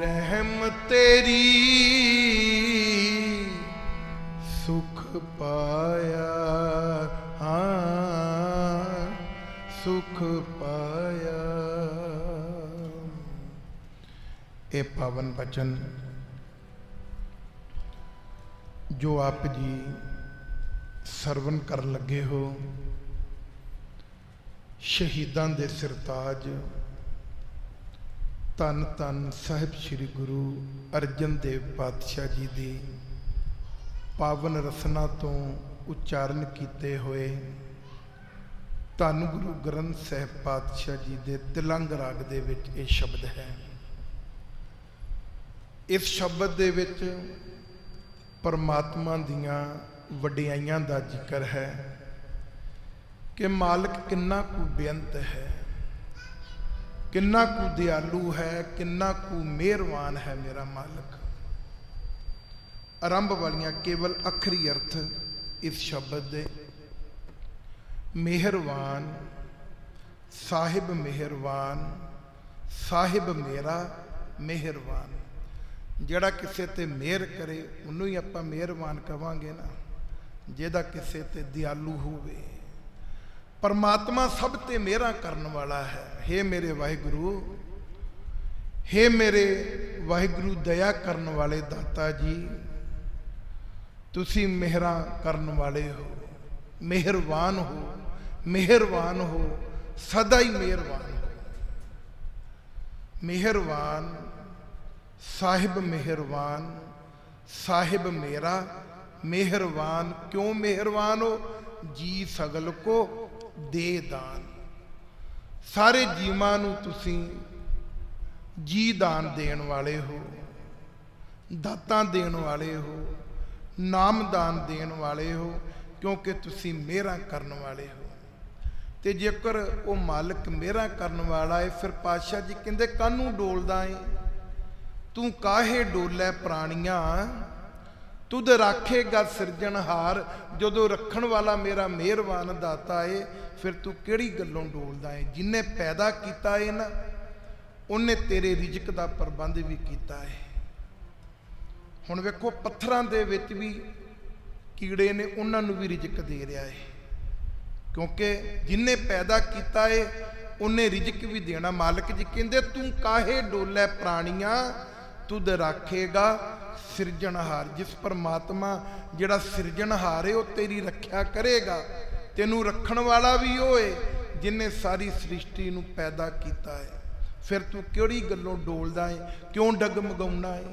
ਰਹਿਮ ਤੇਰੀ ਸੁਖ ਪਾਇਆ, ਹਾਂ, ਸੁਖ ਪਾਇਆ। ਇਹ ਪਾਵਨ ਬਚਨ ਜੋ ਆਪ ਜੀ ਸਰਵਨ ਕਰਨ ਲੱਗੇ ਹੋ, ਸ਼ਹੀਦਾਂ ਦੇ ਸਰਤਾਜ ਧੰਨ ਧੰਨ ਸਾਹਿਬ ਸ੍ਰੀ ਗੁਰੂ ਅਰਜਨ ਦੇਵ ਪਾਤਸ਼ਾਹ ਜੀ ਦੀ ਪਾਵਨ ਰਸਨਾ ਤੋਂ ਉਚਾਰਨ ਕੀਤੇ ਹੋਏ ਧੰਨ ਗੁਰੂ ਗ੍ਰੰਥ ਸਾਹਿਬ ਪਾਤਸ਼ਾਹ ਜੀ ਦੇ ਤਿਲੰਗ ਰਾਗ ਦੇ ਵਿੱਚ ਇਹ ਸ਼ਬਦ ਹੈ। ਇਸ ਸ਼ਬਦ ਦੇ ਵਿੱਚ ਪਰਮਾਤਮਾ ਦੀਆਂ ਵਡਿਆਈਆਂ ਦਾ ਜ਼ਿਕਰ ਹੈ ਕਿ ਮਾਲਕ ਕਿੰਨਾ ਕੁ ਬੇਅੰਤ ਹੈ। ਕਿੰਨਾ ਕੁ ਦਿਆਲੂ ਹੈ, ਕਿੰਨਾ ਕੁ ਮਿਹਰਬਾਨ ਹੈ ਮੇਰਾ ਮਾਲਕ। ਆਰੰਭ ਵਾਲੀਆਂ ਕੇਵਲ ਅਖਰੀ ਅਰਥ ਇਸ ਸ਼ਬਦ ਦੇ। ਮਿਹਰਬਾਨ, ਸਾਹਿਬ ਮਿਹਰਬਾਨ, ਸਾਹਿਬ ਮੇਰਾ ਮਿਹਰਬਾਨ। ਜਿਹੜਾ ਕਿਸੇ ਤੇ ਮਿਹਰ ਕਰੇ, ਉਹਨੂੰ ਹੀ ਆਪਾਂ ਮਿਹਰਬਾਨ ਕਵਾਂਗੇ ਨਾ। ਜਿਹਦਾ ਕਿਸੇ ਤੇ ਦਿਆਲੂ ਹੋਵੇ। ਪਰਮਾਤਮਾ ਸਭ ਤੇ ਮਿਹਰਾਂ ਕਰਨ ਵਾਲਾ ਹੈ। हे ਮੇਰੇ ਵਾਹਿਗੁਰੂ हे ਮੇਰੇ ਵਾਹਿਗੁਰੂ, ਦਇਆ ਕਰਨ ਵਾਲੇ ਦਾਤਾ ਜੀ, ਤੁਸੀਂ ਮਿਹਰਾਂ ਕਰਨ ਵਾਲੇ ਹੋ ਮਿਹਰਬਾਨ ਹੋ ਮਿਹਰਬਾਨ ਹੋ, ਸਦਾ ਹੀ ਮਿਹਰਬਾਨ ਹੋ। ਮਿਹਰਬਾਨ ਸਾਹਿਬ ਮਿਹਰਬਾਨ ਸਾਹਿਬ ਮੇਰਾ ਮਿਹਰਬਾਨ ਕਿਉਂ ਮਿਹਰਬਾਨ ਹੋ? ਜੀ ਸਗਲ ਕੋ ਦੇ ਦਾਨ। ਸਾਰੇ ਜੀਵਾਂ ਨੂੰ ਤੁਸੀਂ ਜੀ ਦਾਨ ਦੇਣ ਵਾਲੇ ਹੋ, ਦਾਤਾਂ ਦੇਣ ਵਾਲੇ ਹੋ, ਨਾਮ ਦਾਨ ਦੇਣ ਵਾਲੇ ਹੋ, ਕਿਉਂਕਿ ਤੁਸੀਂ ਮਿਹਰਾਂ ਕਰਨ ਵਾਲੇ ਹੋ। ਤੇ ਜੇਕਰ ਉਹ ਮਾਲਕ ਮਿਹਰਾਂ ਕਰਨ ਵਾਲਾ ਹੈ ਫਿਰ ਪਾਤਸ਼ਾਹ ਜੀ ਕਹਿੰਦੇ ਕਾਨੂੰ ਡੋਲਦਾ ਏ? ਤੂੰ ਕਾਹੇ ਡੋਲੇ ਪ੍ਰਾਣੀਆਂ? ਤੁਧ ਰਾਖੇਗਾ ਸਿਰਜਣਹਾਰ ਜਦੋਂ ਰੱਖਣ ਵਾਲਾ ਮੇਰਾ ਮਿਹਰਬਾਨ ਦਾਤਾ ਏ, ਫਿਰ ਤੂੰ ਕਿਹੜੀ ਗੱਲੋਂ ਡੋਲਦਾ ਏ? ਜਿਨੇ ਪੈਦਾ ਕੀਤਾ ਏ ਨਾ, ਉਹਨੇ ਤੇਰੇ ਰਿਜਕ ਦਾ ਪ੍ਰਬੰਧ ਵੀ ਕੀਤਾ ਏ। ਹੁਣ ਵੇਖੋ, ਪੱਥਰਾਂ ਦੇ ਵਿੱਚ ਵੀ ਕੀੜੇ ਨੇ, ਉਹਨਾਂ ਨੂੰ ਵੀ ਰਿਜਕ ਦੇ ਰਿਹਾ ਏ। ਕਿਉਂਕਿ ਜਿਨੇ ਪੈਦਾ ਕੀਤਾ ਏ, ਉਹਨੇ ਰਿਜਕ ਵੀ ਦੇਣਾ। ਮਾਲਕ ਜੀ ਕਹਿੰਦੇ, ਤੂੰ ਕਾਹੇ ਡੋਲੇ ਪ੍ਰਾਣੀਆਂ? ਤੁਧ ਰਾਖੇਗਾ ਸਿਰਜਣਹਾਰ। ਜਿਸ ਪਰਮਾਤਮਾ ਜਿਹੜਾ ਸਿਰਜਣਹਾਰ ਏ, ਉਹ ਤੇਰੀ ਰੱਖਿਆ ਕਰੇਗਾ। ਤੈਨੂੰ ਰੱਖਣ ਵਾਲਾ ਵੀ ਉਹ ਏ, ਜਿਨੇ ਸਾਰੀ ਸ੍ਰਿਸ਼ਟੀ ਨੂੰ ਪੈਦਾ ਕੀਤਾ ਹੈ ਫਿਰ ਤੂੰ ਕਿਹੜੀ ਗੱਲੋਂ ਡੋਲਦਾ ਏ? ਕਿਉਂ ਡਗਮਗਾਉਣਾ ਏ?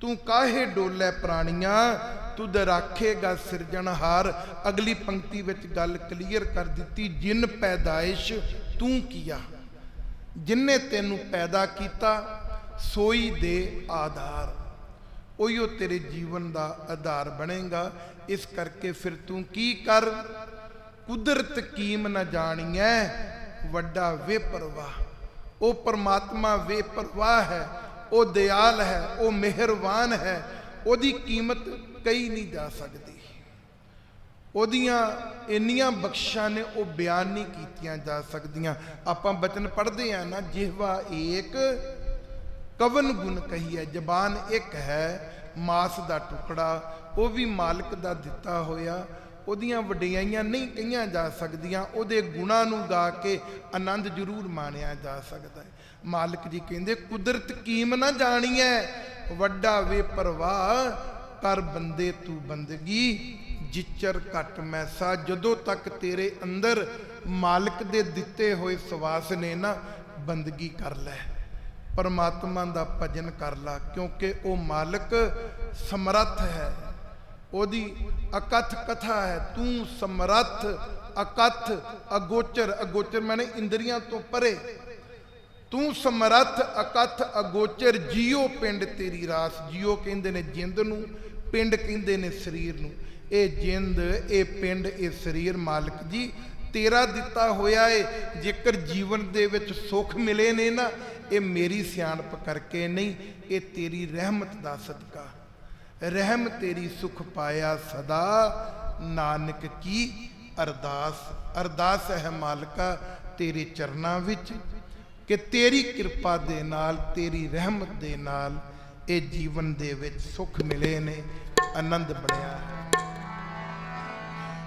ਤੂੰ ਕਾਹੇ ਡੋਲੇ ਪ੍ਰਾਣੀਆਂ? ਤੁਧ ਰਾਖੇਗਾ ਸਿਰਜਣਹਾਰ। ਅਗਲੀ ਪੰਕਤੀ ਵਿੱਚ ਗੱਲ ਕਲੀਅਰ ਕਰ ਦਿੱਤੀ, ਜਿਨ ਪੈਦਾਇਸ਼ ਤੂੰ ਕੀਆ। ਜਿਨਨੇ ਤੈਨੂੰ ਪੈਦਾ ਕੀਤਾ ਸੋਈ ਦੇ ਆਧਾਰ। ਉਹੀਓ ਤੇਰੇ ਜੀਵਨ ਦਾ ਆਧਾਰ ਬਣੇਗਾ। ਇਸ ਕਰਕੇ ਫਿਰ ਤੂੰ ਕੀ ਕਰ? ਕੁਦਰਤ ਕੀਮ ਨਾ ਜਾਣੀਐ, ਵੱਡਾ ਵੇਪਰਵਾਹ ਉਹ ਪਰਮਾਤਮਾ ਵੇਪਰਵਾਹ ਹੈ, ਉਹ ਦਿਆਲ ਹੈ, ਉਹ ਮਿਹਰਬਾਨ ਹੈ, ਉਹਦੀ ਕੀਮਤ ਕਈ ਨਹੀਂ ਜਾ ਸਕਦੀ। ਉਹਦੀਆਂ ਇੰਨੀਆਂ ਬਖਸ਼ਾਂ ਨੇ ਉਹ ਬਿਆਨ ਨਹੀਂ ਕੀਤੀਆਂ ਜਾ ਸਕਦੀਆਂ। ਆਪਾਂ ਬਚਨ ਪੜ੍ਹਦੇ ਆ ਨਾ, ਜਿਹਵਾ ਏਕ ਕਵਨ ਗੁਣ ਕਹੀਏ ਜ਼ਬਾਨ ਇੱਕ ਹੈ, ਮਾਸ ਦਾ ਟੁਕੜਾ, ਉਹ ਵੀ ਮਾਲਕ ਦਾ ਦਿੱਤਾ ਹੋਇਆ। ਉਹਦੀਆਂ ਵਡਿਆਈਆਂ ਨਹੀਂ ਕਹੀਆਂ ਜਾ ਸਕਦੀਆਂ, ਉਹਦੇ ਗੁਣਾਂ ਨੂੰ ਗਾ ਕੇ ਆਨੰਦ ਜ਼ਰੂਰ ਮਾਣਿਆ ਜਾ ਸਕਦਾ ਹੈ। ਮਾਲਕ ਜੀ ਕਹਿੰਦੇ, ਕੁਦਰਤ ਕੀਮ ਨਾ ਜਾਣੀਐ, ਵੱਡਾ ਵੇ ਪਰਵਾਹ ਕਰ ਬੰਦੇ ਤੂੰ ਬੰਦਗੀ, ਜਿਚਰ ਘਟ ਮੈਸਾ, ਜਦੋਂ ਤੱਕ ਤੇਰੇ ਅੰਦਰ ਮਾਲਕ ਦੇ ਦਿੱਤੇ ਹੋਏ ਸਵਾਸ ਨੇ ਨਾ, ਬੰਦਗੀ ਕਰ ਲੈ। ਪਰਮਾਤਮਾ ਦਾ ਭਜਨ ਕਰ ਲਾ, ਕਿਉਂਕਿ ਉਹ ਮਾਲਕ ਸਮਰੱਥ ਹੈ। ਉਹਦੀ ਅਕਥ ਕਥਾ ਹੈ, ਤੂੰ ਸਮਰੱਥ, ਅਕਥ, ਅਗੋਚਰ। ਅਗੋਚਰ ਮਾਨੇ ਇੰਦਰੀਆਂ ਤੋਂ ਪਰੇ। ਤੂੰ ਸਮਰੱਥ, ਅਕਥ, ਅਗੋਚਰ, ਜੀਓ ਪਿੰਡ ਤੇਰੀ ਰਾਸ। ਜੀਓ ਕਹਿੰਦੇ ਨੇ ਜਿੰਦ ਨੂੰ, ਪਿੰਡ ਕਹਿੰਦੇ ਨੇ ਸਰੀਰ ਨੂੰ। ਇਹ ਜਿੰਦ, ਇਹ ਪਿੰਡ, ਇਹ ਸਰੀਰ ਮਾਲਕ ਜੀ ਤੇਰਾ ਦਿੱਤਾ ਹੋਇਆ ਏ, ਜੇਕਰ ਜੀਵਨ ਦੇ ਵਿੱਚ ਸੁੱਖ ਮਿਲੇ ਨੇ ਨਾ, ਇਹ ਮੇਰੀ ਸਿਆਣਪ ਕਰਕੇ ਨਹੀਂ, ਇਹ ਤੇਰੀ ਰਹਿਮਤ ਦਾ ਸਦਕਾ। ਰਹਿਮ ਤੇਰੀ ਸੁਖ ਪਾਇਆ ਸਦਾ, ਨਾਨਕ ਕੀ ਅਰਦਾਸ ਅਰਦਾਸ ਹੈ ਮਾਲਕਾ ਤੇਰੇ ਚਰਨਾਂ ਵਿੱਚ, ਕਿ ਤੇਰੀ ਕਿਰਪਾ ਦੇ ਨਾਲ, ਤੇਰੀ ਰਹਿਮਤ ਦੇ ਨਾਲ ਇਹ ਜੀਵਨ ਦੇ ਵਿੱਚ ਸੁਖ ਮਿਲੇ ਨੇ, ਆਨੰਦ ਬਣਿਆ ਹੈ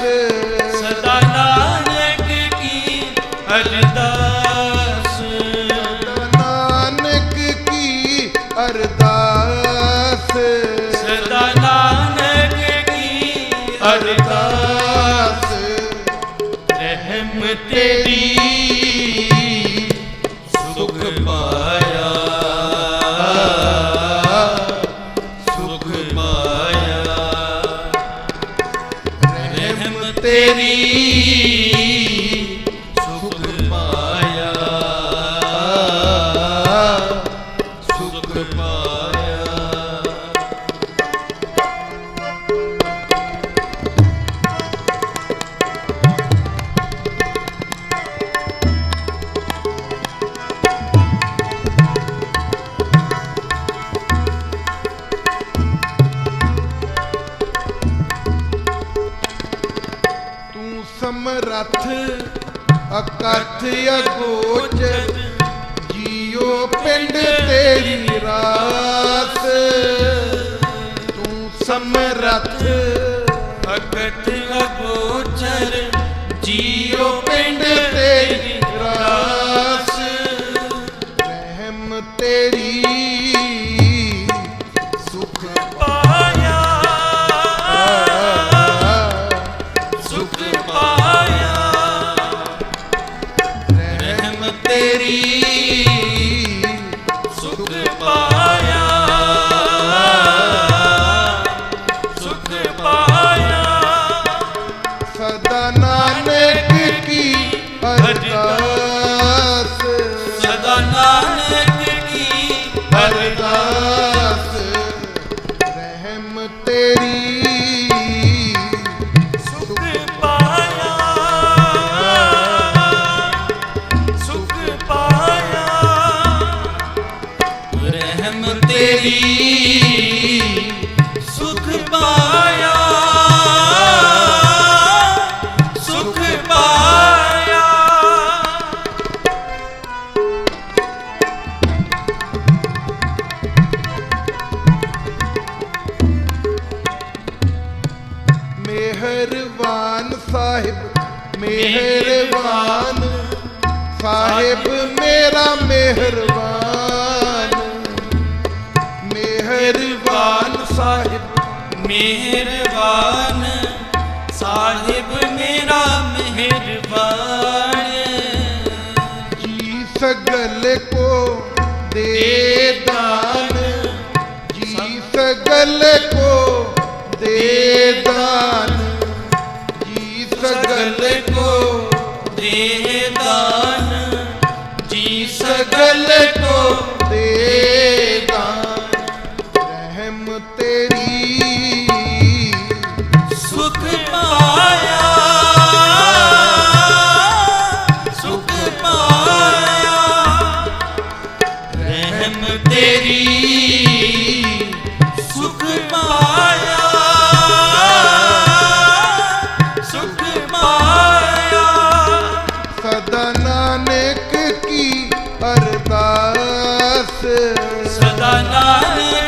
Yeah. ਤੇਰੀ ਸਗਲ ਕੋ ਦੇ ਦਾਨ ਜੀ ਸਗਲ ਕੋ ਦੇ na na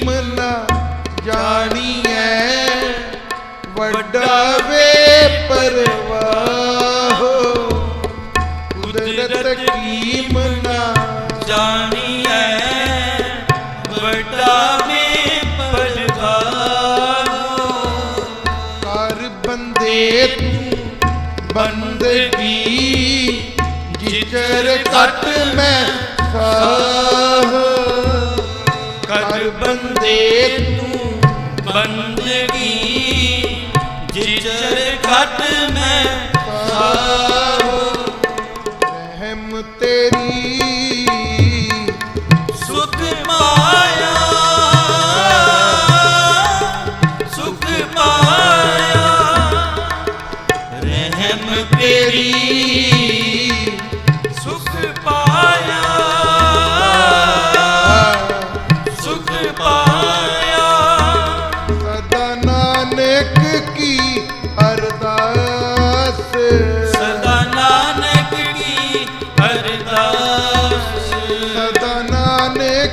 ਕੀਮ ਨਾ ਜਾਣੀਐ ਵੱਡਾ ਵੇ ਪਰਵਾਹੋ। ਕੁਦਰਤ ਕੀਮ ਨਾ ਜਾਣੀਐ ਵੱਡਾ ਵੇ ਪਰਵਾਹੋ। ਕਰ ਬੰਦੇ ਤੂੰ ਬੰਦਗੀ ਜਿਚਰ ਕੱਟ ਮੈਂ ਸਾਹ। ਕਰ ਬੰਦੇ planeta.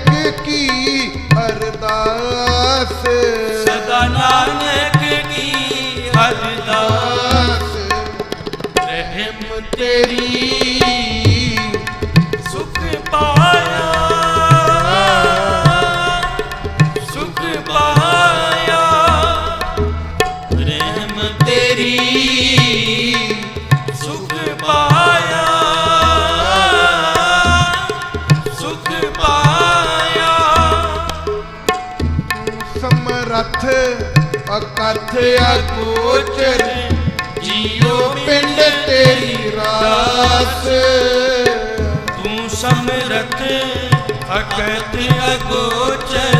ਨਾਨਕ ਕੀ ਅਰਦਾਸ? ਸਦਾ ਨਾਨਕ ਕੀ ਅਰਦਾਸ? ਰਹਿਮ ਤੇਰੀ ਅਗੋਚਰ ਜੀਉ ਪਿੰਡ ਤੇਰੀ ਰਾਸ। ਤੂੰ ਸਮਰਤ ਅਕਤ ਅਗੋਚਰ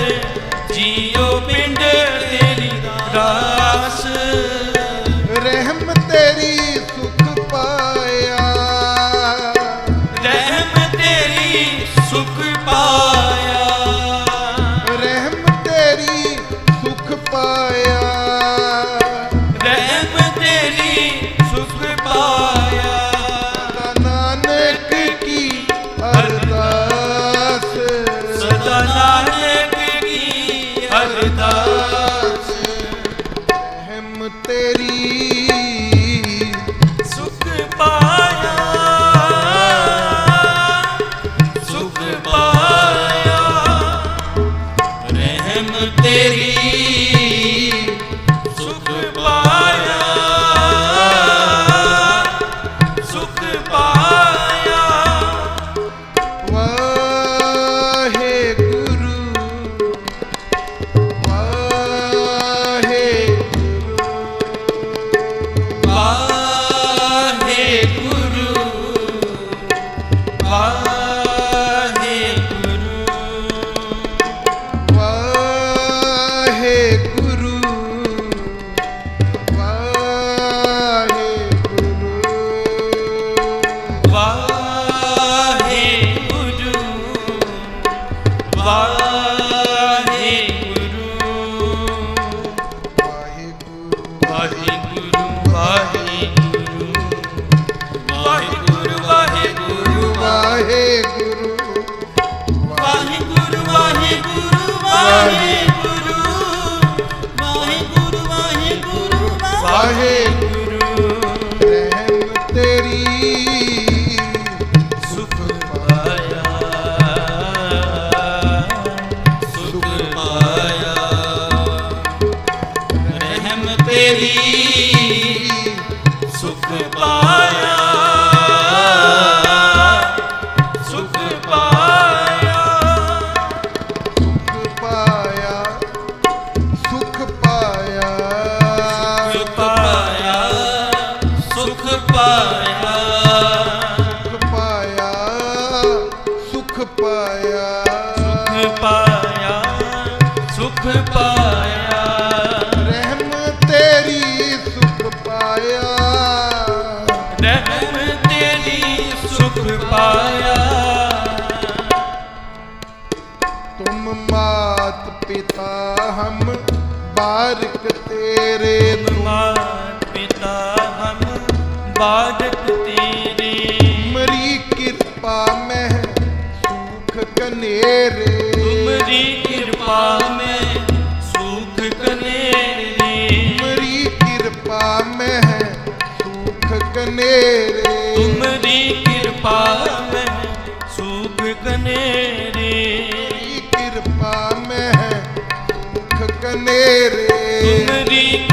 Amen. ਲਾਗਤ ਤੇਰੀ ਮਰੀ ਕਿਰਪਾ ਮੈਂ ਸੁਖ ਕਨੇਰੇ ਤੁਮਰੀ ਕਿਰਪਾ ਮੈਂ ਸੁਖ ਕਨੇਰੇ ਮਰੀ ਕਿਰਪਾ ਮੈਂ ਸੁਖ ਕਨੇਰੇ ਤੁਮਰੀ ਕਿਰਪਾ ਮੈਂ ਸੁਖ ਕਨੇਰੇ ਕਿਰਪਾ ਮੈਂ ਸੁਖ ਕਨੇਰੇ ਤੁਮਰੀ